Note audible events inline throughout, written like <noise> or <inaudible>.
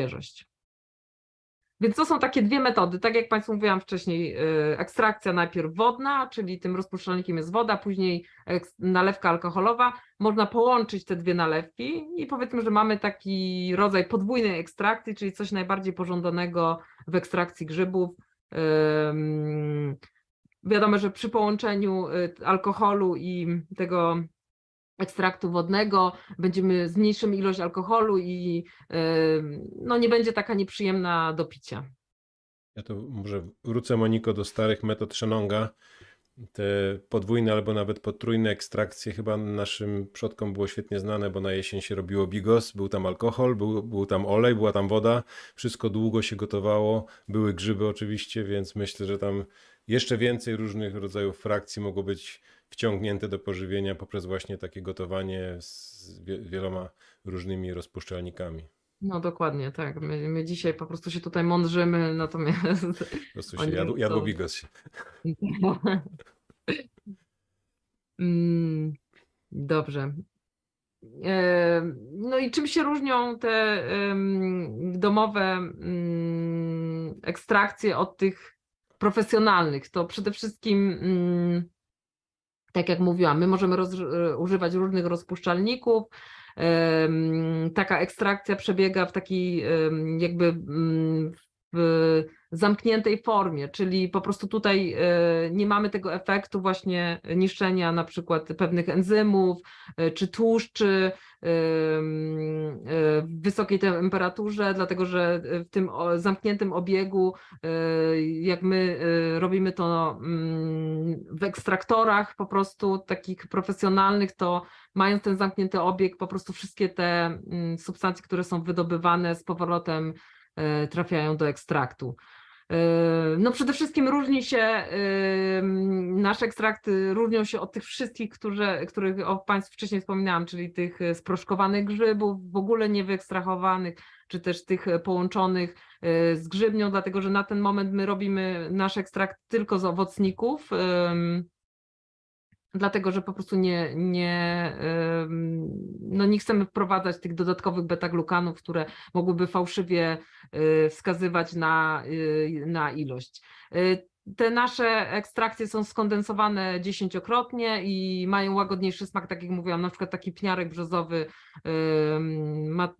świeżość. Więc to są takie dwie metody. Tak jak Państwu mówiłam wcześniej, y, ekstrakcja najpierw wodna, czyli tym rozpuszczalnikiem jest woda, później nalewka alkoholowa. Można połączyć te dwie nalewki i powiedzmy, że mamy taki rodzaj podwójnej ekstrakcji, czyli coś najbardziej pożądanego w ekstrakcji grzybów. Wiadomo, że przy połączeniu y, alkoholu i tego ekstraktu wodnego będziemy zmniejszymy ilość alkoholu i no nie będzie taka nieprzyjemna do picia. Ja to może wrócę, Moniko, do starych metod Shenonga. Te podwójne albo nawet potrójne ekstrakcje chyba naszym przodkom było świetnie znane, bo na jesień się robiło bigos, był tam alkohol, był, był tam olej, była tam woda, wszystko długo się gotowało, były grzyby oczywiście, więc myślę, że tam jeszcze więcej różnych rodzajów frakcji mogło być wciągnięte do pożywienia poprzez właśnie takie gotowanie z wie- wieloma różnymi rozpuszczalnikami. No dokładnie, tak. My, my dzisiaj po prostu się tutaj mądrzymy, natomiast Po prostu się jadło są- bigos. się. <laughs> Mm, Dobrze. E, No i czym się różnią te domowe mm, ekstrakcje od tych profesjonalnych? To przede wszystkim, mm, tak jak mówiłam, my możemy roz, e, używać różnych rozpuszczalników. Taka ekstrakcja przebiega w takiej jakby mm, w zamkniętej formie, czyli po prostu tutaj e, nie mamy tego efektu właśnie niszczenia na przykład pewnych enzymów e, czy tłuszczy wysokiej temperaturze, dlatego że w tym zamkniętym obiegu, e, jak my e, robimy to mm, w ekstraktorach po prostu takich profesjonalnych, to mając ten zamknięty obieg, po prostu wszystkie te mm, substancje, które są wydobywane z powrotem trafiają do ekstraktu. No przede wszystkim różni się, em, nasze ekstrakty różnią się od tych wszystkich, które, których o Państwu wcześniej wspominałam, czyli tych e, sproszkowanych grzybów, w ogóle niewyekstrahowanych, czy też tych e, połączonych e, z grzybnią, dlatego że na ten moment my robimy nasz ekstrakt tylko z owocników, dlatego że po prostu nie, nie, no nie chcemy wprowadzać tych dodatkowych beta-glukanów, które mogłyby fałszywie y, wskazywać na, y, na ilość. Y, Te nasze ekstrakcje są skondensowane dziesięciokrotnie i mają łagodniejszy smak, tak jak mówiłam, na przykład taki pniarek brzozowy ma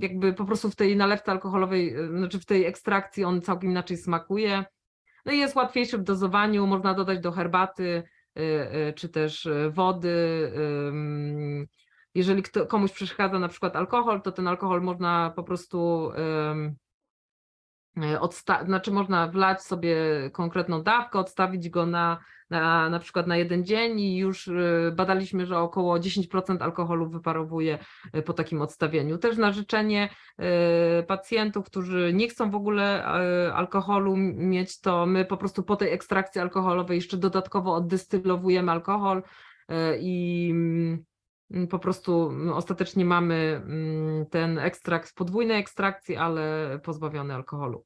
jakby po prostu w tej nalewce alkoholowej, znaczy w tej ekstrakcji on całkiem inaczej smakuje. No i jest łatwiejszy w dozowaniu, można dodać do herbaty czy też y, wody. Jeżeli komuś przeszkadza na przykład alkohol, to ten alkohol można po prostu odsta- znaczy można wlać sobie konkretną dawkę, odstawić go na, na, na przykład na jeden dzień i już y, badaliśmy, że około 10% alkoholu wyparowuje y, po takim odstawieniu. Też na życzenie pacjentów, którzy nie chcą w ogóle alkoholu mieć, to my po prostu po tej ekstrakcji alkoholowej jeszcze dodatkowo oddystylowujemy alkohol i mm, po prostu mm, ostatecznie mamy mm, ten ekstrakt z podwójnej ekstrakcji, ale pozbawiony alkoholu.